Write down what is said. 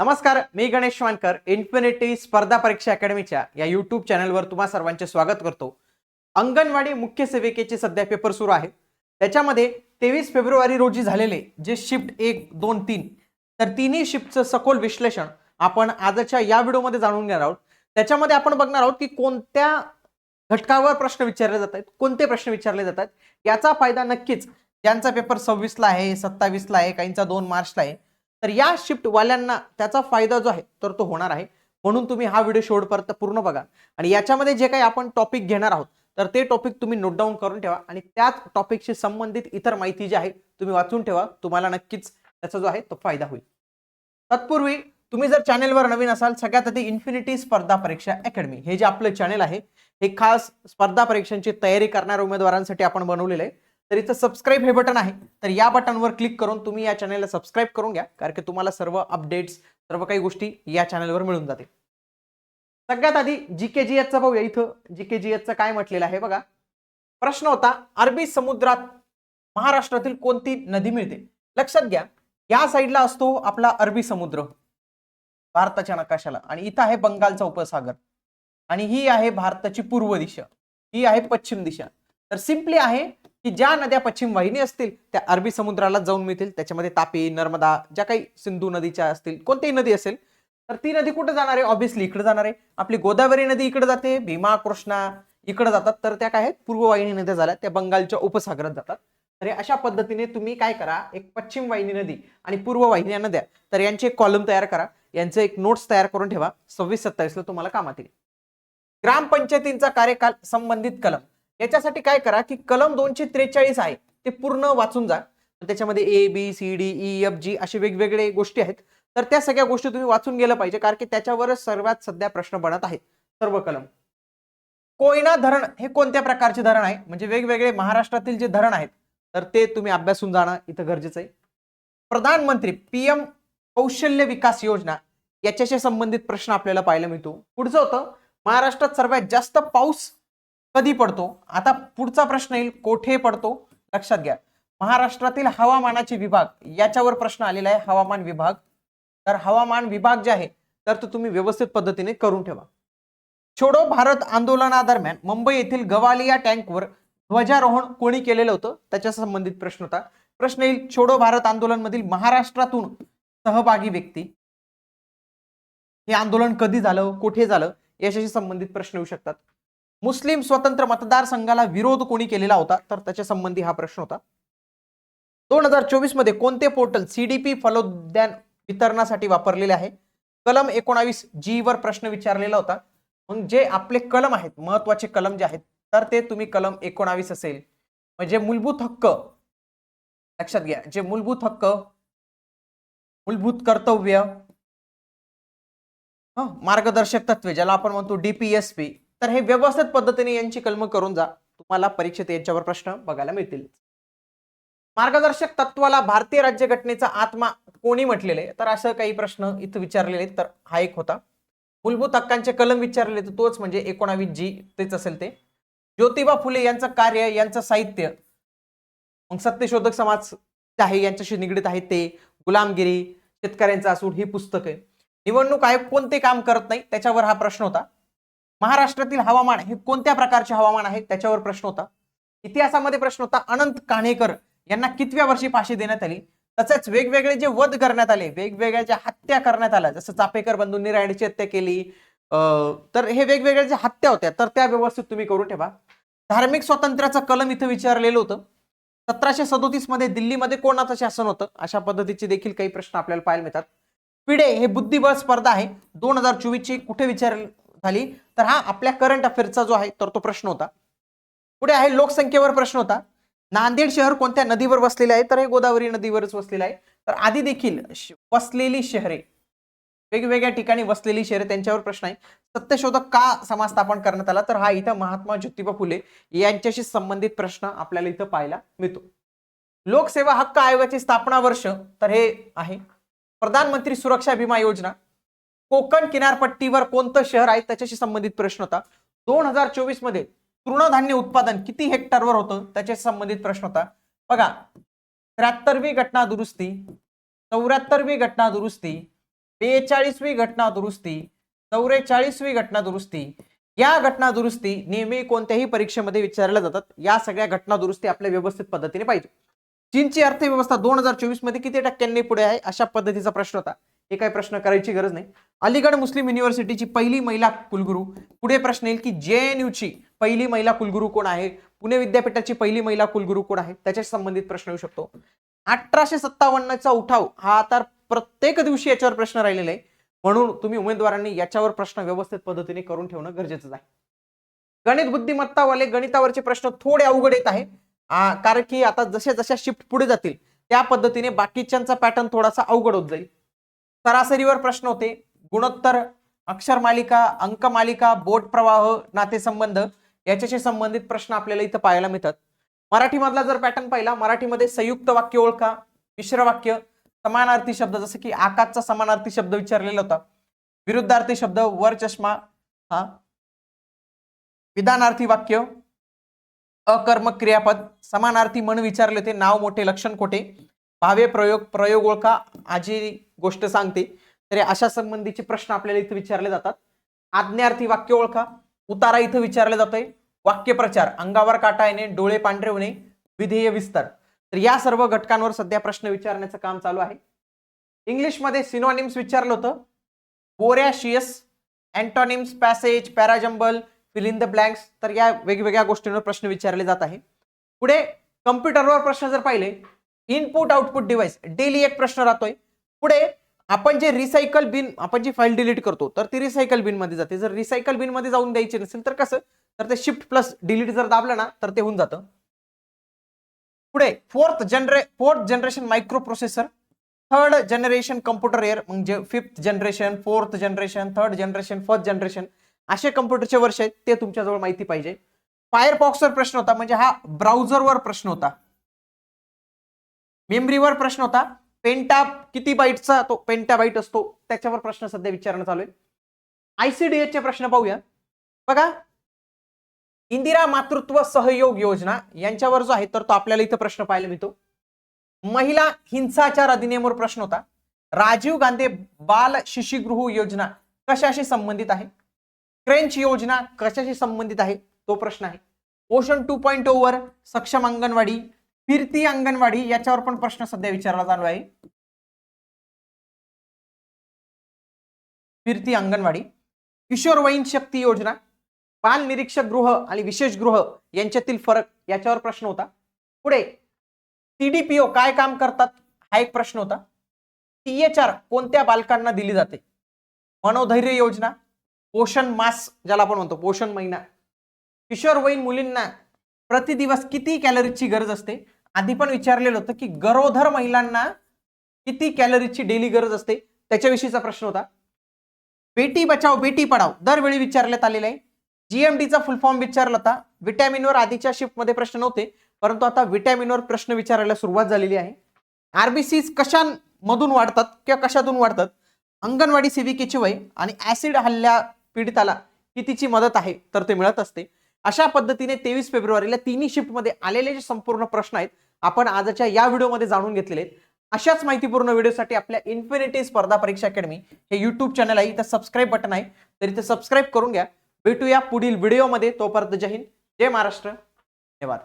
नमस्कार मी गणेश वानकर इन्फिनिटी स्पर्धा परीक्षा अकॅडमीच्या या युट्यूब चॅनलवर तुम्हा सर्वांचे स्वागत करतो. अंगणवाडी मुख्य सेविकेचे सध्या पेपर सुरू आहेत. त्याच्यामध्ये तेवीस फेब्रुवारी रोजी झालेले जे शिफ्ट एक दोन तीन तर तिन्ही शिफ्टचं सखोल विश्लेषण आपण आजच्या या व्हिडिओमध्ये जाणून घेणार आहोत. त्याच्यामध्ये आपण बघणार आहोत की कोणत्या घटकावर प्रश्न विचारले जात आहेत कोणते प्रश्न विचारले जातात याचा फायदा नक्कीच ज्यांचा पेपर सव्वीसला आहे सत्तावीसला आहे काहींचा दोन मार्चला आहे तर या शिफ्टवाल्यांना त्याचा फायदा जो आहे तर तो होणार आहे. म्हणून तुम्ही हा व्हिडिओ शेवटपर्यंत पूर्ण बघा. आणि याच्यामध्ये जे काही आपण टॉपिक घेणार आहोत तर ते टॉपिक तुम्ही नोट डाऊन करून ठेवा. आणि त्याच टॉपिकशी संबंधित इतर माहिती जी आहे तुम्ही वाचून ठेवा. तुम्हाला नक्कीच त्याचा जो आहे तो फायदा होईल. तत्पूर्वी तुम्ही जर चॅनेलवर नवीन असाल सगळ्यात आधी इन्फिनिटी स्पर्धा परीक्षा अकॅडमी हे जे आपलं चॅनेल आहे हे खास स्पर्धा परीक्षांची तयारी करणाऱ्या उमेदवारांसाठी आपण बनवलेलं आहे. तर इथं सबस्क्राईब हे बटन आहे. तर या बटनवर क्लिक करून तुम्ही या चॅनलला सबस्क्राईब करून घ्या कारण की तुम्हाला सर्व अपडेट्स सर्व काही गोष्टी या चॅनलवर मिळून जातील. सगळ्यात आधी जी के जी एचचा पाहूया इथं. जी के जी एचचं काय म्हटलेलं आहे बघा. प्रश्न होता अरबी समुद्रात महाराष्ट्रातील कोणती नदी मिळते? लक्षात घ्या या साईडला असतो आपला अरबी समुद्र. भारताच्या नकाशाला. आणि इथं आहे बंगालचा उपसागर. आणि ही आहे भारताची पूर्व दिशा. ही आहे पश्चिम दिशा. तर सिम्पली आहे की ज्या नद्या पश्चिम वाहिनी असतील त्या अरबी समुद्राला जाऊन मिळतील. त्याच्यामध्ये तापी नर्मदा ज्या काही सिंधू नदीच्या असतील कोणतीही नदी असेल तर ती नदी कुठे जाणार आहे? ऑब्व्हियसली इकडे जाणार आहे. आपली गोदावरी नदी इकडे जाते भीमा कृष्णा इकडे जातात. तर त्या काय आहेत? पूर्व वाहिनी नद्या झाल्या त्या बंगालच्या उपसागरात जातात. तर अशा पद्धतीने तुम्ही काय करा? एक पश्चिम वाहिनी नदी आणि पूर्व वाहिनी नद्या तर यांचे एक कॉलम तयार करा. यांचे एक नोट्स तयार करून ठेवा. सव्वीस सत्तावीसला तुम्हाला कामात येईल. ग्रामपंचायतींचा कार्यकाल संबंधित कलम. याच्यासाठी काय करा की कलम दोनशे त्रेचाळीस आहे ते पूर्ण वाचून जा. त्याच्यामध्ये A B C D E F G असे वेगवेगळे गोष्टी आहेत. तर त्या सगळ्या गोष्टी तुम्ही वाचून गेलं पाहिजे कारण की त्याच्यावरच सर्वात सध्या प्रश्न बनत आहेत सर्व कलम. कोयना धरण हे कोणत्या प्रकारचे धरण आहे? म्हणजे वेगवेगळे महाराष्ट्रातील जे धरण आहेत तर ते तुम्ही अभ्यासून जाणं इथं गरजेचं आहे. प्रधानमंत्री पीएम कौशल्य विकास योजना याच्याशी संबंधित प्रश्न आपल्याला पाहायला मिळतो. पुढचं होतं महाराष्ट्रात सर्वात जास्त पाऊस कधी पडतो? आता पुढचा प्रश्न येईल कोठे पडतो? लक्षात घ्या. महाराष्ट्रातील हवामानाचे विभाग याच्यावर प्रश्न आलेला आहे हवामान विभाग. तर हवामान विभाग जे आहे तर तो तुम्ही व्यवस्थित पद्धतीने करून ठेवा. छोडो भारत आंदोलनादरम्यान मुंबई येथील गवालिया टँकवर ध्वजारोहण कोणी केलेलं होतं? त्याच्या संबंधित प्रश्न होता. प्रश्न येईल छोडो भारत आंदोलन मधील महाराष्ट्रातून सहभागी व्यक्ती. हे आंदोलन कधी झालं? कुठे झालं? याच्याशी संबंधित प्रश्न येऊ शकतात. मुस्लिम स्वतंत्र मतदारसंघाला विरोध कोणी केलेला होता? तर त्याच्या संबंधी हा प्रश्न होता. दोन हजार चोवीसमध्ये कोणते पोर्टल सीडीपी फलोद्यान वितरणासाठी वापरलेले आहे? कलम एकोणावीस जी वर प्रश्न विचारलेला होता. मग जे आपले कलम आहेत महत्त्वाचे कलम जे आहेत तर ते तुम्ही कलम एकोणावीस असेल. म्हणजे मूलभूत हक्क लक्षात घ्या जे मूलभूत हक्क मूलभूत कर्तव्य मार्गदर्शक तत्वे ज्याला आपण म्हणतो डीपीएसपी तर हे व्यवस्थित पद्धतीने यांची कलम करून जा. तुम्हाला परीक्षेत यांच्यावर प्रश्न बघायला मिळतील. मार्गदर्शक तत्वाला भारतीय राज्यघटनेचा आत्मा कोणी म्हटलेले? तर असं काही प्रश्न इथं विचारलेले तर हा एक होता. मूलभूत हक्कांचे कलम विचारले तर तोच म्हणजे एकोणावीस जी तेच असेल ते. ज्योतिबा फुले यांचं कार्य यांचं साहित्य मग सत्यशोधक समाज जे आहे यांच्याशी निगडीत आहे ते गुलामगिरी शेतकऱ्यांचा असूड ही पुस्तक. आहे निवडणूक आयोग कोणते काम करत नाही? त्याच्यावर हा प्रश्न होता. महाराष्ट्रातील हवामान हे कोणत्या प्रकारचे हवामान आहे? त्याच्यावर प्रश्न होता. इतिहासामध्ये प्रश्न होता अनंत काणेकर यांना कितव्या वर्षी फाशी देण्यात आली? तसेच वेगवेगळे जे वध करण्यात आले वेगवेगळ्या ज्या हत्या करण्यात आल्या जसं चापेकर बंधूंनी रायडीची हत्या केली तर हे वेगवेगळ्या ज्या हत्या होत्या तर त्या व्यवस्थित तुम्ही करून ठेवा. धार्मिक स्वातंत्र्याचं कलम इथं विचारलेलं होतं. सतराशे सदोतीसमध्ये दिल्लीमध्ये कोणाचं शासन होतं? अशा पद्धतीचे देखील काही प्रश्न आपल्याला पाहायला मिळतात. पिढे हे बुद्धिबळ स्पर्धा आहे. दोन हजार चोवीस ची कुठे विचार झाली? तर हा आपल्या करंट अफेअरचा जो आहे तर तो प्रश्न होता. पुढे आहे लोकसंख्येवर प्रश्न होता. नांदेड शहर कोणत्या नदीवर वसलेले आहे? तर हे गोदावरी नदीवरच वसलेलं आहे. तर आधी देखील वसलेली शहरे वेगवेगळ्या ठिकाणी वसलेली शहरे त्यांच्यावर प्रश्न आहे. सत्यशोधक का समाज स्थापन करण्यात आला? तर हा इथं महात्मा ज्योतिबा फुले यांच्याशी संबंधित प्रश्न आपल्याला इथं पाहायला मिळतो. लोकसेवा हक्क आयोगाची स्थापना वर्ष तर हे आहे. प्रधानमंत्री सुरक्षा विमा योजना कोकण किनारपट्टीवर कोणतं शहर आहे? त्याच्याशी संबंधित प्रश्न होता. दोन हजार चोवीसमध्ये तृणधान्य उत्पादन किती हेक्टरवर होतं? त्याच्याशी संबंधित प्रश्न होता. बघा त्र्याहत्तरवी घटना दुरुस्ती चौऱ्याहत्तरवी घटना दुरुस्ती बेचाळीसवी घटना दुरुस्ती चौवेचाळीसवी घटना दुरुस्ती या घटना दुरुस्ती नेहमी कोणत्याही परीक्षेमध्ये विचारल्या जातात. या सगळ्या घटना दुरुस्ती आपल्या व्यवस्थित पद्धतीने पाहिजे. चीनची अर्थव्यवस्था दोन हजार चोवीसमध्ये किती टक्क्यांनी पुढे आहे? अशा पद्धतीचा प्रश्न होता. हे काही प्रश्न करायची गरज नाही. अलीगड मुस्लिम युनिव्हर्सिटीची पहिली महिला कुलगुरू. पुढे प्रश्न येईल की जे एन ची पहिली महिला कुलगुरू कोण आहे? पुणे विद्यापीठाची पहिली महिला कुलगुरू कोण आहे? त्याच्याशी संबंधित प्रश्न येऊ शकतो. अठराशे सत्तावन्नचा उठाव हा तर प्रत्येक दिवशी याच्यावर प्रश्न राहिलेला आहे. म्हणून तुम्ही उमेदवारांनी याच्यावर प्रश्न व्यवस्थित पद्धतीने करून ठेवणं गरजेचं आहे. गणित बुद्धिमत्तावाले गणितावरचे प्रश्न थोडे अवघड येत आहे. कारण की आता जशा जशा शिफ्ट पुढे जातील त्या पद्धतीने बाकीच्यांचा पॅटर्न थोडासा अवघड होत जाईल. सरासरीवर प्रश्न होते. गुणोत्तर अक्षर मालिका अंक मालिका बोट प्रवाह नातेसंबंध याच्याशी संबंधित प्रश्न आपल्याला इथं पाहायला मिळतात. मराठीमधला जर पॅटर्न पाहिला मराठीमध्ये संयुक्त वाक्य ओळखा मिश्र वाक्य समानार्थी शब्द जसं की आकाशचा समानार्थी शब्द विचारलेला होता. विरुद्धार्थी शब्द वर चष्मा हा. विधानार्थी वाक्य अकर्मक क्रियापद समानार्थी म्हणून विचारले होते नाव मोठे लक्षण कोठे भावे प्रयोग प्रयोग ओळखा आजी गोष्ट सांगते. तरी अशा संबंधीचे प्रश्न आपल्याला इथे विचारले जातात. आज्ञार्थी वाक्य ओळखा. उतारा इथं विचारले जातोय. वाक्यप्रचार अंगावर काटा येणे डोळे पांढरे होणे विधेय विस्तार. तर या सर्व घटकांवर सध्या प्रश्न विचारण्याचं काम चालू आहे. इंग्लिशमध्ये सिनोनिम्स विचारलं होतं. Voracious antonyms passage parajumble fill in the blanks तर या वेगवेगळ्या गोष्टींवर प्रश्न विचारले जात आहे. पुढे कम्प्युटरवर प्रश्न जर पाहिले इनपुट आउटपुट डिव्हाइस डेली एक प्रश्न राहतोय. पुढे आपण जे रिसायकल बिन आपण जी फाईल डिलीट करतो तर ती रिसायकल बिनमध्ये जाते. जर रिसायकल बिनमध्ये जाऊन द्यायची नसेल तर कसं? तर ते शिफ्ट प्लस डिलीट जर दाबलं ना तर ते होऊन जातं. पुढे fourth generation fourth generation microprocessor third generation computer era म्हणजे fifth generation fourth generation third generation first generation असे कम्प्युटरचे वर्ष आहेत ते तुमच्याजवळ माहिती पाहिजे. फायरफॉक्सवर प्रश्न होता म्हणजे हा ब्राउझरवर प्रश्न होता. मेमरीवर प्रश्न होता. पेंटा किती बाईटचा तो पेंटा बाईट असतो त्याच्यावर प्रश्न सध्या विचारणं चालू आहे. आयसीडीएस चे प्रश्न पाहूया. बघा. इंदिरा मातृत्व सहयोग योजना यांच्यावर जो आहे तर तो आपल्याला इथं प्रश्न पाहायला मिळतो. महिला हिंसाचार अधिनियमवर प्रश्न होता. राजीव गांधी बाल शिशुगृह योजना कशाशी संबंधित आहे? क्रेंच योजना कशाशी संबंधित आहे? तो प्रश्न आहे. पोषण टू पॉईंट ओवर सक्षम अंगणवाडी फिरती अंगणवाडी याच्यावर पण प्रश्न सध्या विचारला चालू आहे. फिरती अंगणवाडी किशोरवयीन शक्ती योजना बाल निरीक्षक गृह आणि विशेष गृह यांच्यातील फरक याच्यावर प्रश्न होता. पुढे सीडीपीओ काय काम करतात हा एक प्रश्न होता. टीएचआर कोणत्या बालकांना दिली जाते? मनोधैर्य योजना पोषण मास ज्याला आपण म्हणतो पोषण महिना. किशोरवयीन मुलींना प्रतिदिवस किती कॅलरीजची गरज असते? आधी पण विचारलेलं होतं की गरोदर महिलांना किती कॅलरीजची डेली गरज असते? त्याच्याविषयीचा प्रश्न होता. बेटी बचाव बेटी पढाव दरवेळी विचारण्यात आलेला आहे. जीएमडीचा फुल फॉर्म विचारला होता. विटॅमिनवर आधीच्या शिफ्टमध्ये प्रश्न नव्हते परंतु आता विटॅमिनवर प्रश्न विचारायला सुरुवात झालेली आहे. आरबीसीज कशांमधून वाढतात किंवा कशातून वाढतात? अंगणवाडी सेविकेचे वय आणि ऍसिड हल्ल्या पीडिताला कितीची मदत आहे? तर ते मिळत असते. अशा पद्धतीने तेवीस फेब्रुवारीला तिन्ही शिफ्टमध्ये आलेले जे संपूर्ण प्रश्न आहेत आपण आजच्या या व्हिडिओमध्ये जाणून घेतलेले आहेत. अशाच माहितीपूर्ण व्हिडिओसाठी आपल्या इन्फिनिटी स्पर्धा परीक्षा अकॅडमी हे युट्यूब चॅनल आहे. इथं सबस्क्राईब बटन आहे. तर इथं सबस्क्राईब करून घ्या. भेटूया पुढील व्हिडिओमध्ये. तोपर्यंत जय हिंद. जय महाराष्ट्र. धन्यवाद.